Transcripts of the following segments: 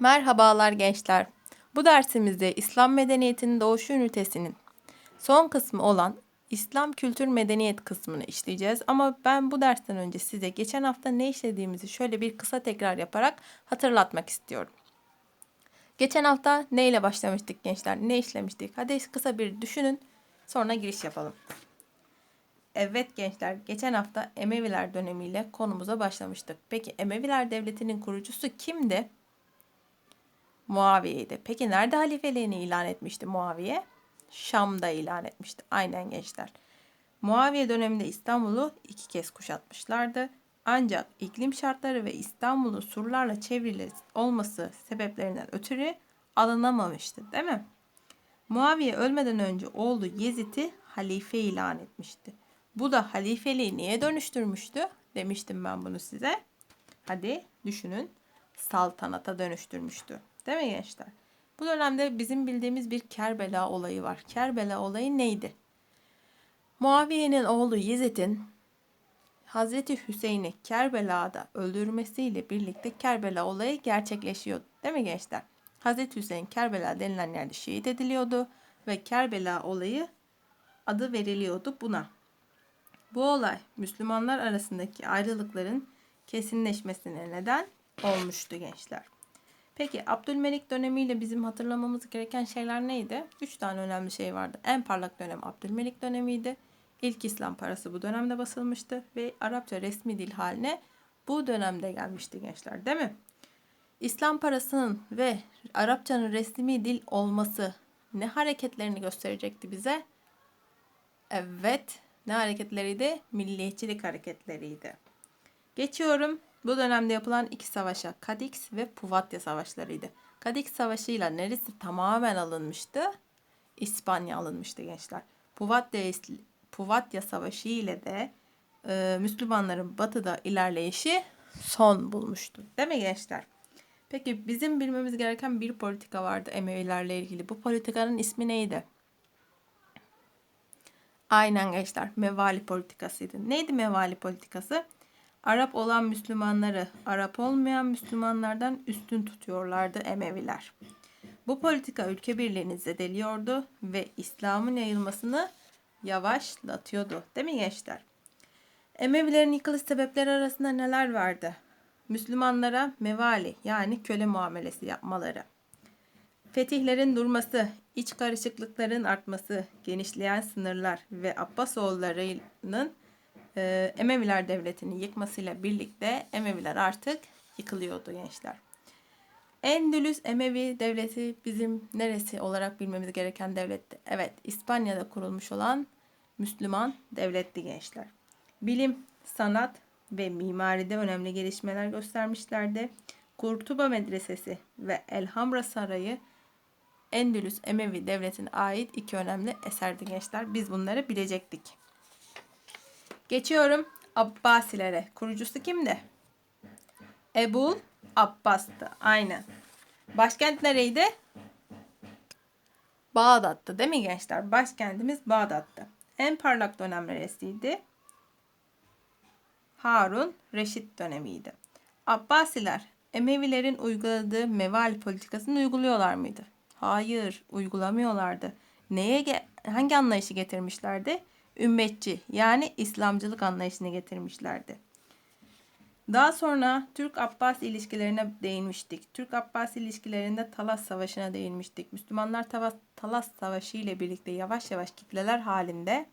Merhabalar gençler. Bu dersimizde İslam medeniyetinin doğuşu ünitesinin son kısmı olan İslam kültür medeniyet kısmını işleyeceğiz. Ama ben bu dersten önce size geçen hafta ne işlediğimizi şöyle bir kısa tekrar yaparak hatırlatmak istiyorum. Geçen hafta ne ile başlamıştık gençler? Ne işlemiştik? Hadi kısa bir düşünün. Sonra giriş yapalım. Evet gençler, geçen hafta Emeviler dönemiyle konumuza başlamıştık. Peki Emeviler devletinin kurucusu kimdi? Muaviye'ydi. Peki nerede halifeliğini ilan etmişti Muaviye? Şam'da ilan etmişti. Aynen gençler. Muaviye döneminde İstanbul'u iki kez kuşatmışlardı. Ancak iklim şartları ve İstanbul'un surlarla çevrili olması sebeplerinden ötürü alınamamıştı değil mi? Muaviye ölmeden önce oğlu Yezid'i halife ilan etmişti. Bu da halifeliği niye dönüştürmüştü? Demiştim ben bunu size. Hadi düşünün. Saltanata dönüştürmüştü. Değil mi gençler? Bu dönemde bizim bildiğimiz bir Kerbela olayı var. Kerbela olayı neydi? Muaviye'nin oğlu Yezid'in Hazreti Hüseyin'i Kerbela'da öldürmesiyle birlikte Kerbela olayı gerçekleşiyordu. Değil mi gençler? Hazreti Hüseyin Kerbela denilen yerde şehit ediliyordu ve Kerbela olayı adı veriliyordu buna. Bu olay Müslümanlar arasındaki ayrılıkların kesinleşmesine neden olmuştu gençler. Peki Abdülmelik dönemiyle bizim hatırlamamız gereken şeyler neydi? Üç tane önemli şey vardı. En parlak dönem Abdülmelik dönemiydi. İlk İslam parası bu dönemde basılmıştı ve Arapça resmi dil haline bu dönemde gelmişti gençler değil mi? İslam parasının ve Arapçanın resmi dil olması ne hareketlerini gösterecekti bize? Evet, ne hareketleriydi? Milliyetçilik hareketleriydi. Geçiyorum. Bu dönemde yapılan iki savaşa Kadix ve Puvatya savaşlarıydı. Kadix savaşıyla neresi tamamen alınmıştı? İspanya alınmıştı gençler. Puvatya, Puvatya savaşı ile de e, Müslümanların batıda ilerleyişi son bulmuştu. Değil mi gençler? Peki bizim bilmemiz gereken bir politika vardı Emevilerle ilgili. Bu politikanın ismi neydi? Aynen gençler. Mevali politikasıydı. Neydi mevali politikası? Arap olan Müslümanları Arap olmayan Müslümanlardan üstün tutuyorlardı Emeviler. Bu politika ülke birliğini zedeliyordu ve İslam'ın yayılmasını yavaşlatıyordu. Değil mi gençler? Emevilerin yıkılış sebepleri arasında neler vardı? Müslümanlara mevali yani köle muamelesi yapmaları. Fetihlerin durması, iç karışıklıkların artması, genişleyen sınırlar ve Abbasoğulları'nın e, Emeviler Devleti'ni yıkmasıyla birlikte Emeviler artık yıkılıyordu gençler. Endülüs Emevi Devleti bizim neresi olarak bilmemiz gereken devletti? Evet, İspanya'da kurulmuş olan Müslüman devletti gençler. Bilim, sanat ve mimaride önemli gelişmeler göstermişlerdi. Kurtuba Medresesi ve Elhamra Sarayı Endülüs Emevi Devleti'ne ait iki önemli eserdi gençler. Biz bunları bilecektik. Geçiyorum Abbasilere. Kurucusu kimdi? Ebul Abbas'tı. Aynen. Başkent nereydi? Bağdat'tı değil mi gençler? Başkentimiz Bağdat'tı. En parlak dönem neresiydi? Harun Reşit dönemiydi. Abbasiler Emevilerin uyguladığı meval politikasını uyguluyorlar mıydı? Hayır, uygulamıyorlardı. Neye hangi anlayışı getirmişlerdi? Ümmetçi yani İslamcılık anlayışını getirmişlerdi. Daha sonra Türk-Abbas ilişkilerine değinmiştik. Türk-Abbas ilişkilerinde Talas Savaşı'na değinmiştik. Müslümanlar Talas Savaşı ile birlikte yavaş yavaş kitleler halinde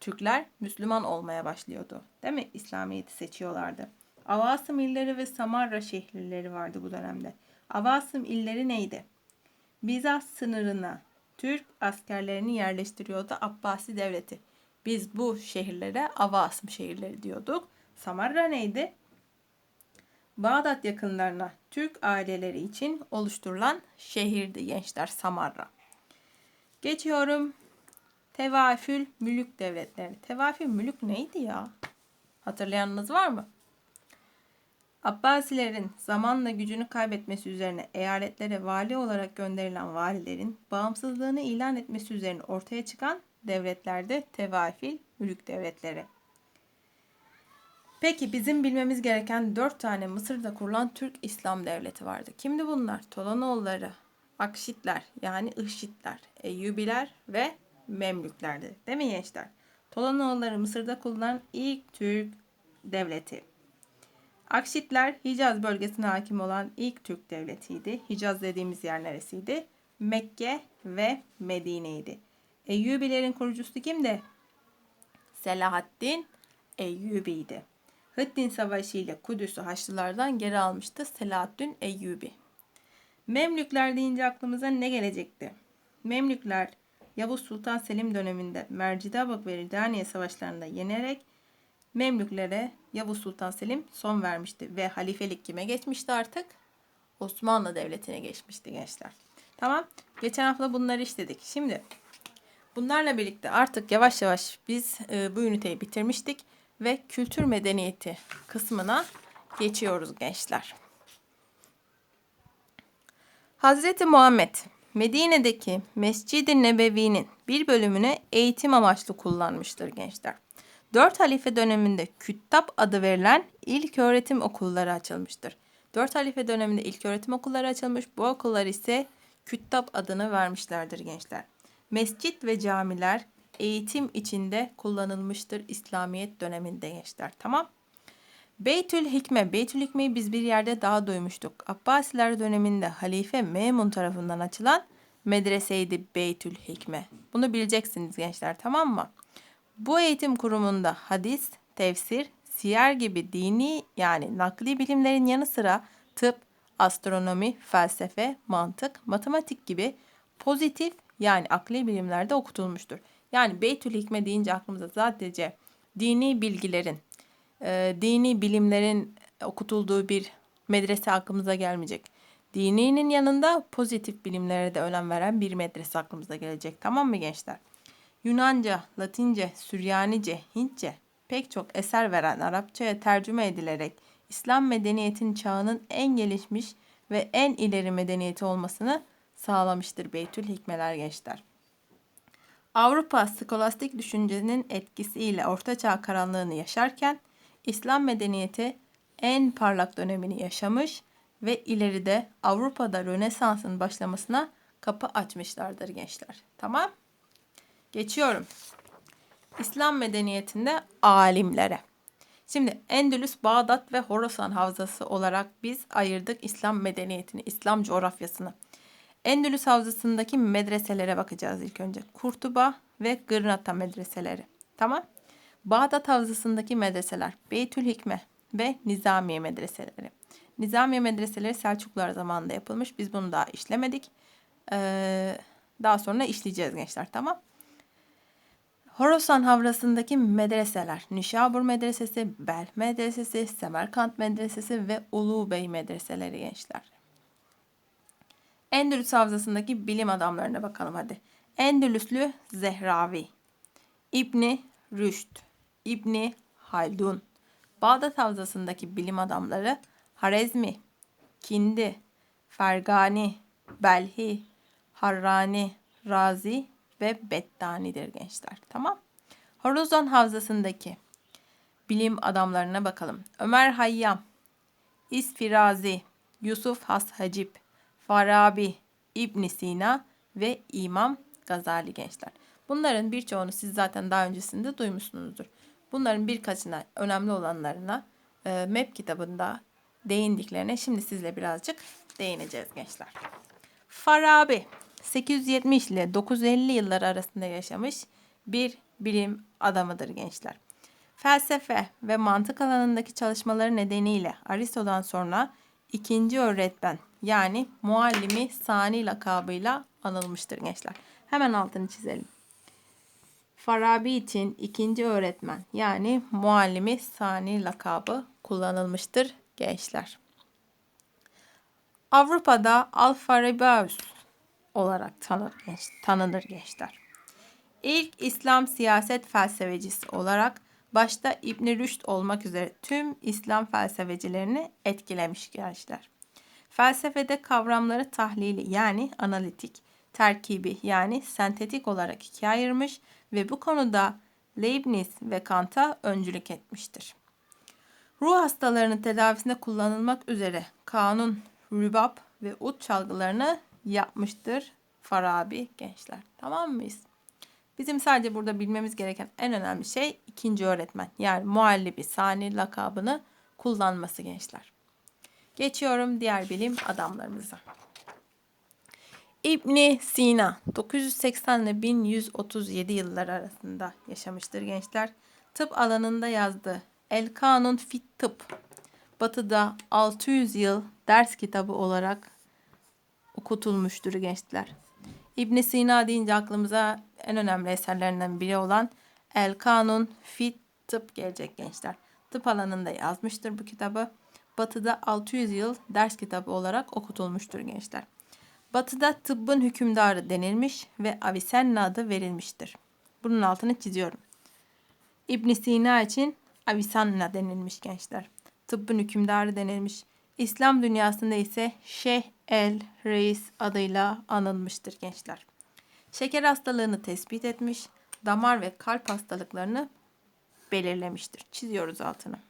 Türkler Müslüman olmaya başlıyordu. Değil mi? İslamiyet'i seçiyorlardı. Avasım illeri ve Samarra şehirleri vardı bu dönemde. Avasım illeri neydi? Bizans sınırına Türk askerlerini yerleştiriyordu Abbasi devleti. Biz bu şehirlere Avasım şehirleri diyorduk. Samarra neydi? Bağdat yakınlarına Türk aileleri için oluşturulan şehirdi gençler Samarra. Geçiyorum. Tevafül mülük devletleri. Tevafül mülük neydi ya? Hatırlayanınız var mı? Abbasilerin zamanla gücünü kaybetmesi üzerine eyaletlere vali olarak gönderilen valilerin bağımsızlığını ilan etmesi üzerine ortaya çıkan devletlerde tevafil mülük devletleri. Peki bizim bilmemiz gereken dört tane Mısır'da kurulan Türk İslam Devleti vardı. Kimdi bunlar? Tolanoğulları, Akşitler yani Ihşitler, Eyyubiler ve Memlüklerdi. Değil mi gençler? Tolanoğulları Mısır'da kurulan ilk Türk devleti. Akşitler Hicaz bölgesine hakim olan ilk Türk devletiydi. Hicaz dediğimiz yer neresiydi? Mekke ve Medine'ydi. Eyyubilerin kurucusu kimdi? Selahaddin Eyyubi'ydi. Hıddin Savaşı ile Kudüs'ü Haçlılardan geri almıştı Selahaddin Eyyubi. Memlükler deyince aklımıza ne gelecekti? Memlükler Yavuz Sultan Selim döneminde Mercidabık ve Ridaniye savaşlarında yenerek Memlüklere Yavuz Sultan Selim son vermişti ve halifelik kime geçmişti artık? Osmanlı Devleti'ne geçmişti gençler. Tamam. Geçen hafta bunları işledik. Şimdi bunlarla birlikte artık yavaş yavaş biz e, bu üniteyi bitirmiştik ve kültür medeniyeti kısmına geçiyoruz gençler. Hazreti Muhammed Medine'deki Mescid-i Nebevi'nin bir bölümüne eğitim amaçlı kullanmıştır gençler. Dört halife döneminde Küttab adı verilen ilk öğretim okulları açılmıştır. Dört halife döneminde ilk öğretim okulları açılmış. Bu okullar ise Küttab adını vermişlerdir gençler. Mescit ve camiler eğitim içinde kullanılmıştır İslamiyet döneminde gençler. Tamam. Beytül Hikme. Beytül Hikme'yi biz bir yerde daha duymuştuk. Abbasiler döneminde Halife Memun tarafından açılan medreseydi Beytül Hikme. Bunu bileceksiniz gençler tamam mı? Bu eğitim kurumunda hadis, tefsir, siyer gibi dini yani nakli bilimlerin yanı sıra tıp, astronomi, felsefe, mantık, matematik gibi pozitif yani akli bilimlerde okutulmuştur. Yani Beytül Hikme deyince aklımıza sadece dini bilgilerin, e, dini bilimlerin okutulduğu bir medrese aklımıza gelmeyecek. Dininin yanında pozitif bilimlere de önem veren bir medrese aklımıza gelecek. Tamam mı gençler? Yunanca, Latince, Süryanice, Hintçe pek çok eser veren Arapçaya tercüme edilerek İslam medeniyetin çağının en gelişmiş ve en ileri medeniyeti olmasını sağlamıştır Beytül Hikmeler gençler. Avrupa skolastik düşüncenin etkisiyle ortaçağ karanlığını yaşarken İslam medeniyeti en parlak dönemini yaşamış ve ileride Avrupa'da Rönesans'ın başlamasına kapı açmışlardır gençler. Tamam? Geçiyorum. İslam medeniyetinde alimlere. Şimdi Endülüs, Bağdat ve Horasan havzası olarak biz ayırdık İslam medeniyetini, İslam coğrafyasını. Endülüs havzasındaki medreselere bakacağız ilk önce. Kurtuba ve Gırnata medreseleri. Tamam. Bağdat havzasındaki medreseler Beytül Hikme ve Nizamiye medreseleri. Nizamiye medreseleri Selçuklular zamanında yapılmış. Biz bunu daha işlemedik. Ee, daha sonra işleyeceğiz gençler tamam. Horasan Havrası'ndaki medreseler Nişabur Medresesi, Bel Medresesi, Semerkant Medresesi ve Ulu Bey Medreseleri gençler. Endülüs Havzası'ndaki bilim adamlarına bakalım hadi. Endülüslü Zehravi, İbni Rüşd, İbni Haldun. Bağdat Havzası'ndaki bilim adamları Harezmi, Kindi, Fergani, Belhi, Harrani, Razi ve Bettani'dir gençler. Tamam. Horozon Havzası'ndaki bilim adamlarına bakalım. Ömer Hayyam, İsfirazi, Yusuf Has Hacip, Farabi, İbn Sina ve İmam Gazali gençler. Bunların birçoğunu siz zaten daha öncesinde duymuşsunuzdur. Bunların birkaçına, önemli olanlarına e, MEP kitabında değindiklerine şimdi sizle birazcık değineceğiz gençler. Farabi 870 ile 950 yıllar arasında yaşamış bir bilim adamıdır gençler. Felsefe ve mantık alanındaki çalışmaları nedeniyle Aristo'dan sonra ikinci öğretmen yani muallimi sani lakabıyla anılmıştır gençler. Hemen altını çizelim. Farabi için ikinci öğretmen yani muallimi sani lakabı kullanılmıştır gençler. Avrupa'da Alfarabius olarak tanır, tanınır gençler. İlk İslam siyaset felsefecisi olarak başta İbn Rüşd olmak üzere tüm İslam felsefecilerini etkilemiş gençler. Felsefede kavramları tahlili yani analitik, terkibi yani sentetik olarak ikiye ayırmış ve bu konuda Leibniz ve Kant'a öncülük etmiştir. Ruh hastalarının tedavisinde kullanılmak üzere kanun, rübab ve ut çalgılarını yapmıştır Farabi gençler. Tamam mıyız? Bizim sadece burada bilmemiz gereken en önemli şey ikinci öğretmen. Yani muallibi sani lakabını kullanması gençler. Geçiyorum diğer bilim adamlarımıza. İbni Sina 980 ile 1137 yıllar arasında yaşamıştır gençler. Tıp alanında yazdı. El Kanun Fit Tıp. Batı'da 600 yıl ders kitabı olarak okutulmuştur gençler. İbn Sina deyince aklımıza en önemli eserlerinden biri olan El Kanun Fit Tıp gelecek gençler. Tıp alanında yazmıştır bu kitabı. Batı'da 600 yıl ders kitabı olarak okutulmuştur gençler. Batı'da tıbbın hükümdarı denilmiş ve Avicenna adı verilmiştir. Bunun altını çiziyorum. İbn Sina için Avicenna denilmiş gençler. Tıbbın hükümdarı denilmiş. İslam dünyasında ise Şeyh el Reis adıyla anılmıştır gençler. Şeker hastalığını tespit etmiş, damar ve kalp hastalıklarını belirlemiştir. Çiziyoruz altını.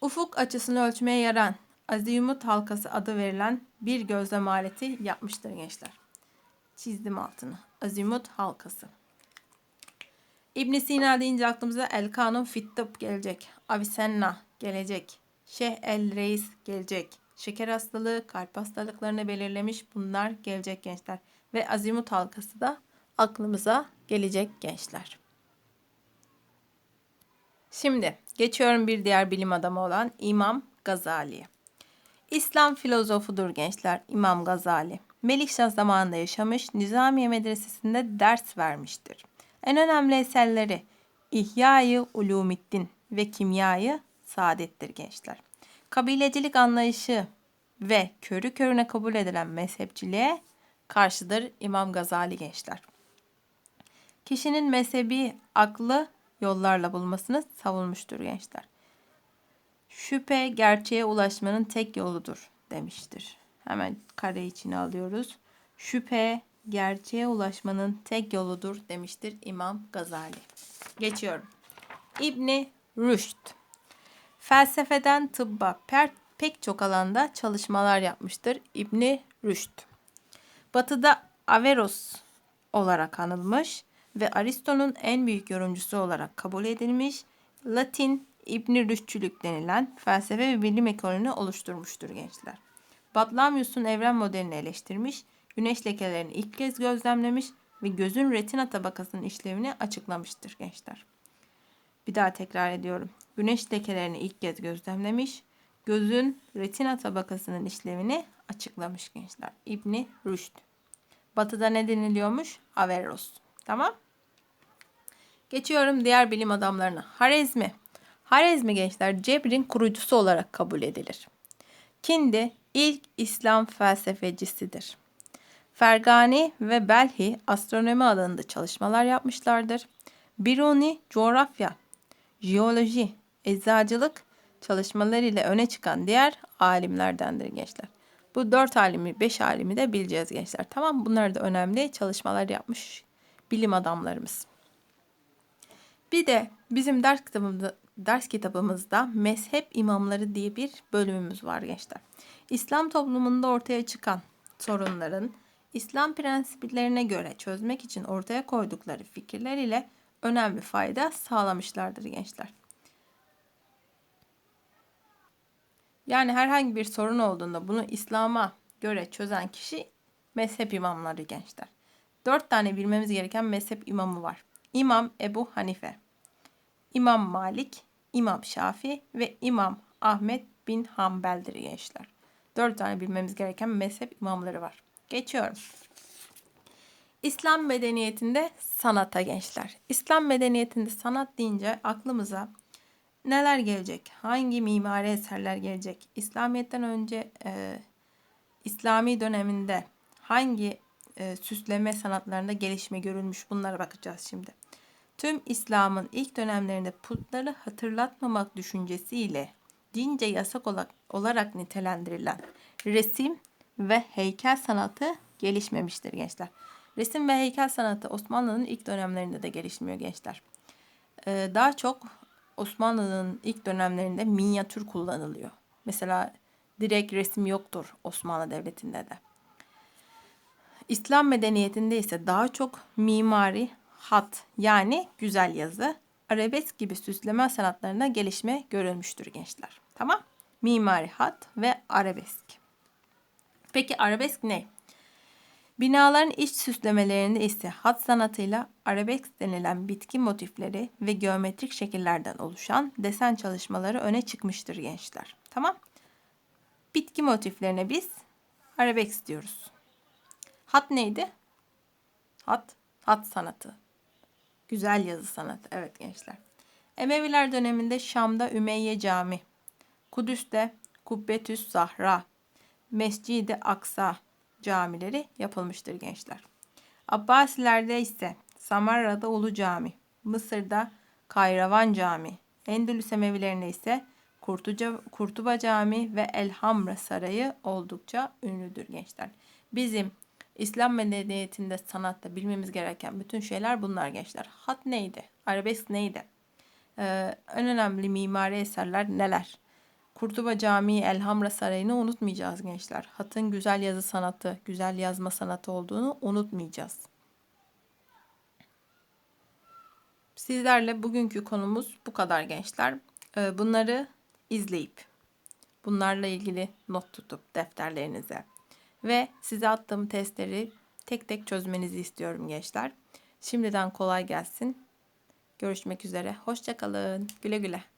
Ufuk açısını ölçmeye yaran azimut halkası adı verilen bir gözlem aleti yapmıştır gençler. Çizdim altını. Azimut halkası. İbn Sina deyince aklımıza El Kanun Fittab gelecek. Avicenna gelecek. Şeyh El Reis gelecek. Şeker hastalığı, kalp hastalıklarını belirlemiş bunlar gelecek gençler. Ve azimut halkası da aklımıza gelecek gençler. Şimdi geçiyorum bir diğer bilim adamı olan İmam Gazali'ye. İslam filozofudur gençler İmam Gazali. Melikşah zamanında yaşamış, Nizamiye Medresesi'nde ders vermiştir. En önemli eserleri İhya-i Ulumiddin ve Kimya-i Saadet'tir gençler. Kabilecilik anlayışı ve körü körüne kabul edilen mezhepçiliğe karşıdır İmam Gazali gençler. Kişinin mezhebi aklı yollarla bulmasını savunmuştur gençler. Şüphe gerçeğe ulaşmanın tek yoludur demiştir. Hemen kare içine alıyoruz. Şüphe gerçeğe ulaşmanın tek yoludur demiştir İmam Gazali. Geçiyorum. İbni Rüşd. Felsefeden tıbba per, pek çok alanda çalışmalar yapmıştır İbni Rüşd. Batı'da Averroes olarak anılmış ve Aristo'nun en büyük yorumcusu olarak kabul edilmiş Latin İbni Rüşdçülük denilen felsefe ve bilim ekolünü oluşturmuştur gençler. Batlamyus'un evren modelini eleştirmiş, güneş lekelerini ilk kez gözlemlemiş ve gözün retina tabakasının işlevini açıklamıştır gençler. Bir daha tekrar ediyorum. Güneş lekelerini ilk kez gözlemlemiş, gözün retina tabakasının işlevini açıklamış gençler. İbni Rüşd. Batı'da ne deniliyormuş? Averroes. Tamam. Geçiyorum diğer bilim adamlarına. Harezmi. Harezmi gençler cebrin kurucusu olarak kabul edilir. Kindi ilk İslam felsefecisidir. Fergani ve Belhi astronomi alanında çalışmalar yapmışlardır. Biruni coğrafya, jeoloji, eczacılık çalışmalarıyla öne çıkan diğer alimlerdendir gençler. Bu dört alimi, beş alimi de bileceğiz gençler. Tamam Bunlar da önemli çalışmalar yapmış bilim adamlarımız. Bir de bizim ders kitabımızda, ders kitabımızda mezhep imamları diye bir bölümümüz var gençler. İslam toplumunda ortaya çıkan sorunların İslam prensiplerine göre çözmek için ortaya koydukları fikirler ile önemli fayda sağlamışlardır gençler. Yani herhangi bir sorun olduğunda bunu İslam'a göre çözen kişi mezhep imamları gençler. Dört tane bilmemiz gereken mezhep imamı var. İmam Ebu Hanife, İmam Malik, İmam Şafi ve İmam Ahmet bin Hanbel'dir gençler. Dört tane bilmemiz gereken mezhep imamları var. Geçiyorum. İslam medeniyetinde sanata gençler. İslam medeniyetinde sanat deyince aklımıza neler gelecek? Hangi mimari eserler gelecek? İslamiyet'ten önce e, İslami döneminde hangi e, süsleme sanatlarında gelişme görülmüş bunlara bakacağız şimdi. Tüm İslam'ın ilk dönemlerinde putları hatırlatmamak düşüncesiyle dince yasak olarak, nitelendirilen resim ve heykel sanatı gelişmemiştir gençler. Resim ve heykel sanatı Osmanlı'nın ilk dönemlerinde de gelişmiyor gençler. Ee, daha çok Osmanlı'nın ilk dönemlerinde minyatür kullanılıyor. Mesela direkt resim yoktur Osmanlı Devleti'nde de. İslam medeniyetinde ise daha çok mimari, hat yani güzel yazı, arabesk gibi süsleme sanatlarında gelişme görülmüştür gençler. Tamam? Mimari hat ve arabesk. Peki arabesk ne? Binaların iç süslemelerinde ise hat sanatıyla arabesk denilen bitki motifleri ve geometrik şekillerden oluşan desen çalışmaları öne çıkmıştır gençler. Tamam? Bitki motiflerine biz arabesk diyoruz. Hat neydi? Hat, hat sanatı. Güzel yazı sanatı. Evet gençler. Emeviler döneminde Şam'da Ümeyye Cami, Kudüs'te Kubbetüs Zahra, Mescid-i Aksa camileri yapılmıştır gençler. Abbasilerde ise Samarra'da Ulu Cami, Mısır'da Kayravan Cami, Endülüs Emevilerinde ise Kurtuca, Kurtuba Cami ve Elhamra Sarayı oldukça ünlüdür gençler. Bizim İslam medeniyetinde sanatta bilmemiz gereken bütün şeyler bunlar gençler. Hat neydi? Arabesk neydi? Ee, en önemli mimari eserler neler? Kurtuba Camii, Elhamra Sarayı'nı unutmayacağız gençler. Hatın güzel yazı sanatı, güzel yazma sanatı olduğunu unutmayacağız. Sizlerle bugünkü konumuz bu kadar gençler. Ee, bunları izleyip, bunlarla ilgili not tutup defterlerinize ve size attığım testleri tek tek çözmenizi istiyorum gençler. Şimdiden kolay gelsin. Görüşmek üzere. Hoşçakalın. Güle güle.